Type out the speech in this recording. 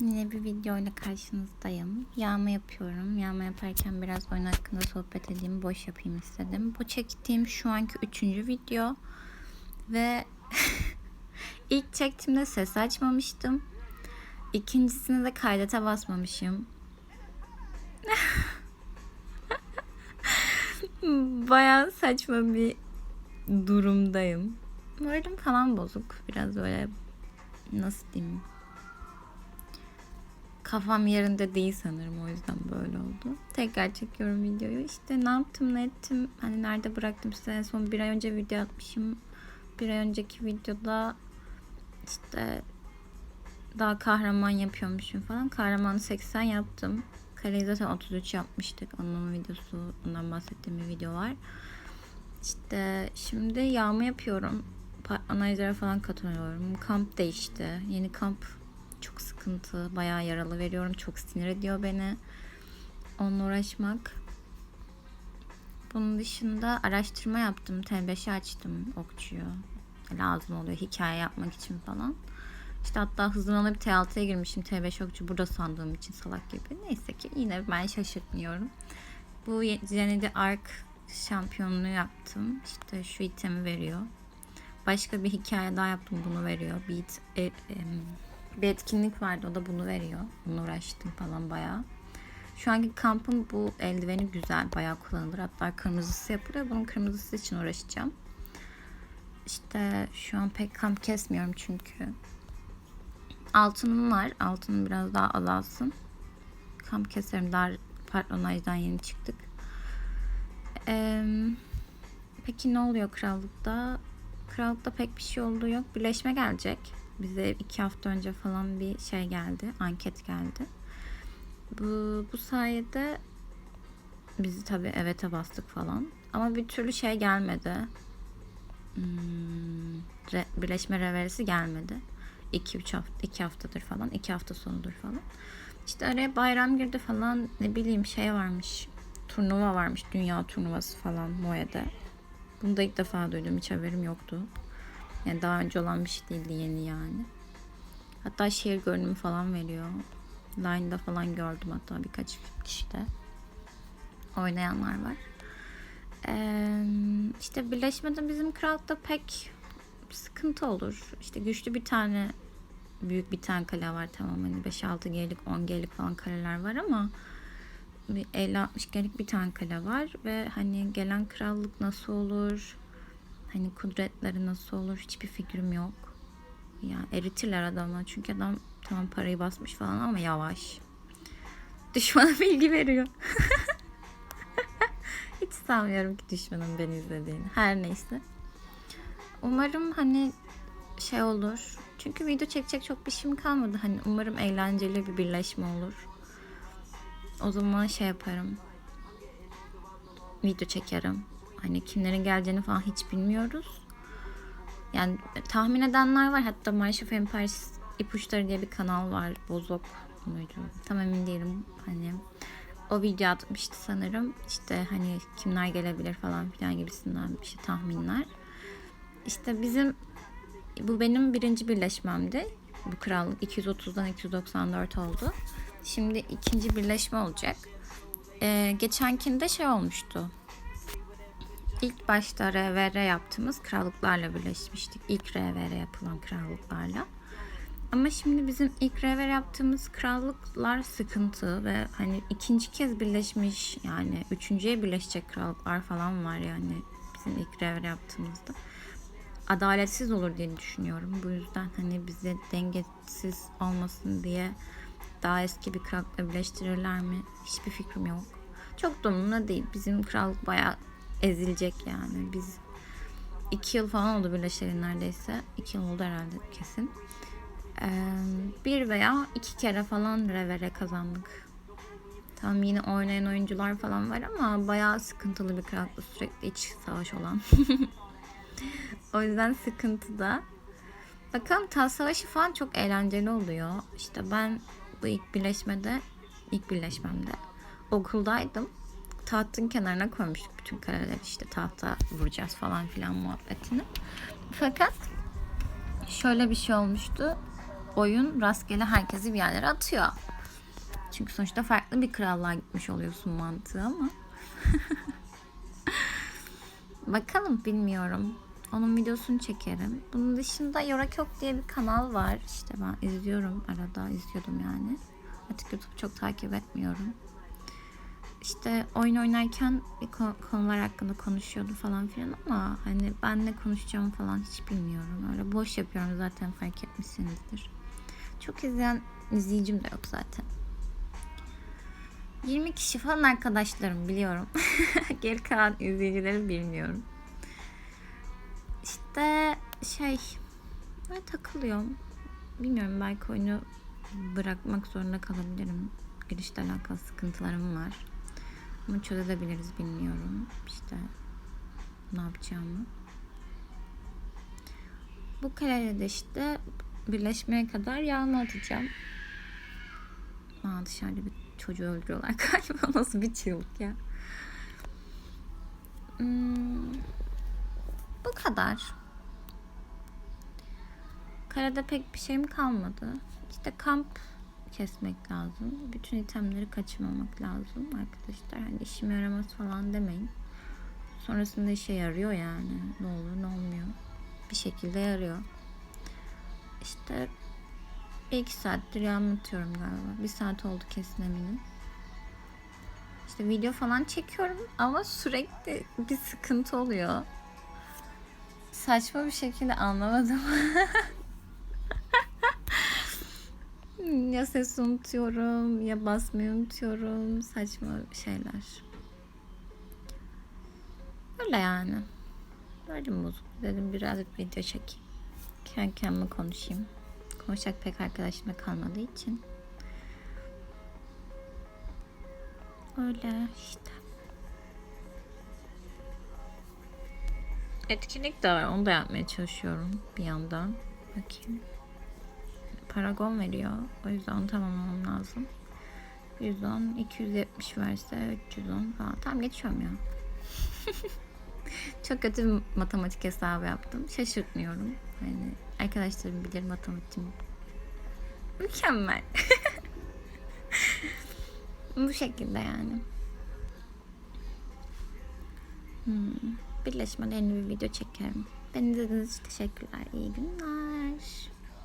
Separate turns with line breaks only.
Yine bir videoyla karşınızdayım. Yağma yapıyorum. Yağma yaparken biraz oyun hakkında sohbet edeyim, boş yapayım istedim. Bu çektiğim şu anki üçüncü video. Ve ilk çektiğimde ses açmamıştım. İkincisini de kaydete basmamışım. Bayağı saçma bir durumdayım. Moralim falan bozuk. Biraz böyle nasıl diyeyim kafam yerinde değil sanırım o yüzden böyle oldu. Tekrar çekiyorum videoyu. İşte ne yaptım ne ettim hani nerede bıraktım size en son bir ay önce video atmışım. Bir ay önceki videoda işte daha kahraman yapıyormuşum falan. Kahramanı 80 yaptım. Kareyi zaten 33 yapmıştık. Onun videosu, ondan bahsettiğim bir video var. İşte şimdi yağma yapıyorum. Analizlere falan katılıyorum. Kamp değişti. Yeni kamp çok sıkıntı. Bayağı yaralı veriyorum. Çok sinir ediyor beni. Onunla uğraşmak. Bunun dışında araştırma yaptım. T5'i açtım okçuyu. Lazım oluyor hikaye yapmak için falan. İşte hatta hızlanıp T6'ya girmişim. T5 okçu burada sandığım için salak gibi. Neyse ki yine ben şaşırtmıyorum. Bu Zenedi Ark şampiyonluğu yaptım. İşte şu itemi veriyor. Başka bir hikaye daha yaptım bunu veriyor. Bir, e, e, bir etkinlik vardı o da bunu veriyor. Bunu uğraştım falan bayağı. Şu anki kampın bu eldiveni güzel. Bayağı kullanılır. Hatta kırmızısı yapılıyor. Bunun kırmızısı için uğraşacağım. İşte şu an pek kamp kesmiyorum çünkü. Altınım var. Altınım biraz daha azalsın. Kamp keserim. Daha patronajdan yeni çıktık. Ee, peki ne oluyor krallıkta? Krallıkta pek bir şey olduğu yok. Birleşme gelecek. Bize iki hafta önce falan bir şey geldi. Anket geldi. Bu, bu sayede bizi tabii evete bastık falan. Ama bir türlü şey gelmedi. Hmm, re, birleşme reverisi gelmedi. 2 üç hafta, iki haftadır falan. iki hafta sonudur falan. İşte araya bayram girdi falan. Ne bileyim şey varmış. Turnuva varmış. Dünya turnuvası falan Moe'de. Bunu da ilk defa duydum. Hiç haberim yoktu. Yani daha önce olan bir şey değildi yeni yani. Hatta şehir görünümü falan veriyor. Line'da falan gördüm hatta birkaç kişide. Oynayanlar var. Ee, işte birleşmede bizim krallıkta pek sıkıntı olur. İşte güçlü bir tane büyük bir tane kale var tamam hani 5-6 G'lik 10 G'lik falan kaleler var ama 50-60 G'lik bir tane kale var ve hani gelen krallık nasıl olur hani kudretleri nasıl olur hiçbir fikrim yok. Yani eritirler adamı çünkü adam tamam parayı basmış falan ama yavaş. Düşmana bilgi veriyor. Hiç sanmıyorum ki düşmanın beni izlediğini. Her neyse. Umarım hani şey olur. Çünkü video çekecek çok bir şeyim kalmadı. Hani umarım eğlenceli bir birleşme olur. O zaman şey yaparım. Video çekerim. Hani kimlerin geleceğini falan hiç bilmiyoruz. Yani tahmin edenler var. Hatta March of Empires ipuçları diye bir kanal var. Bozok muydu? Tam emin değilim. Hani o video atmıştı sanırım. İşte hani kimler gelebilir falan filan gibisinden bir şey tahminler. İşte bizim bu benim birinci birleşmemdi. Bu krallık 230'dan 294 oldu. Şimdi ikinci birleşme olacak. Ee, geçenkinde şey olmuştu. İlk başta RVR yaptığımız krallıklarla birleşmiştik. İlk RVR yapılan krallıklarla. Ama şimdi bizim ilk rever yaptığımız krallıklar sıkıntı ve hani ikinci kez birleşmiş yani üçüncüye birleşecek krallıklar falan var yani bizim ilk rever yaptığımızda. Adaletsiz olur diye düşünüyorum. Bu yüzden hani bize dengesiz olmasın diye daha eski bir krallıkla birleştirirler mi? Hiçbir fikrim yok. Çok da değil. Bizim krallık bayağı ezilecek yani. Biz iki yıl falan oldu birleşelim neredeyse. İki yıl oldu herhalde kesin bir veya iki kere falan revere kazandık. Tam yine oynayan oyuncular falan var ama bayağı sıkıntılı bir krallıkta sürekli iç savaş olan. o yüzden sıkıntı da. Bakalım tas savaşı falan çok eğlenceli oluyor. İşte ben bu ilk birleşmede, ilk birleşmemde okuldaydım. Tahtın kenarına koymuştuk bütün kaleleri işte tahta vuracağız falan filan muhabbetini. Fakat şöyle bir şey olmuştu oyun rastgele herkesi bir yerlere atıyor. Çünkü sonuçta farklı bir krallığa gitmiş oluyorsun mantığı ama. Bakalım bilmiyorum. Onun videosunu çekerim. Bunun dışında Yorakök diye bir kanal var. İşte ben izliyorum arada izliyordum yani. Artık YouTube çok takip etmiyorum. İşte oyun oynarken konular hakkında konuşuyordu falan filan ama hani ben ne konuşacağımı falan hiç bilmiyorum. Öyle boş yapıyorum zaten fark etmişsinizdir. Çok izleyen izleyicim de yok zaten. 20 kişi falan arkadaşlarım biliyorum. Geri kalan izleyicileri bilmiyorum. İşte şey böyle takılıyorum. Bilmiyorum belki oyunu bırakmak zorunda kalabilirim. Girişle alakalı sıkıntılarım var. Ama çözebiliriz bilmiyorum. İşte ne yapacağımı. Bu kaleyle de işte birleşmeye kadar yağma atacağım. Aa, dışarıda bir çocuğu öldürüyorlar galiba. Nasıl bir çığlık ya. Hmm, bu kadar. Karada pek bir şeyim kalmadı. İşte kamp kesmek lazım. Bütün itemleri kaçırmamak lazım arkadaşlar. Hani işime yaramaz falan demeyin. Sonrasında işe yarıyor yani. Ne olur ne olmuyor. Bir şekilde yarıyor. İşte bir iki saattir anlatıyorum galiba. Bir saat oldu kesin eminim. İşte video falan çekiyorum ama sürekli bir sıkıntı oluyor. Saçma bir şekilde anlamadım. ya ses unutuyorum ya basmayı unutuyorum. Saçma şeyler. Öyle yani. Böyle bozuk. Dedim birazcık video çekeyim. Kendi kendime konuşayım. Konuşacak pek arkadaşım da kalmadığı için. Öyle işte. Etkinlik de var. Onu da yapmaya çalışıyorum bir yandan. Bakayım. Paragon veriyor. O yüzden tamamlamam lazım. 110, 270 verse 310 falan. Tamam geçiyorum ya. Çok kötü bir matematik hesabı yaptım. Şaşırtmıyorum. Hani arkadaşlarım bilir matematiğim. Mükemmel. Bu şekilde yani. Hmm. Birleşmede yeni bir video çekerim. Beni izlediğiniz için teşekkürler. İyi günler.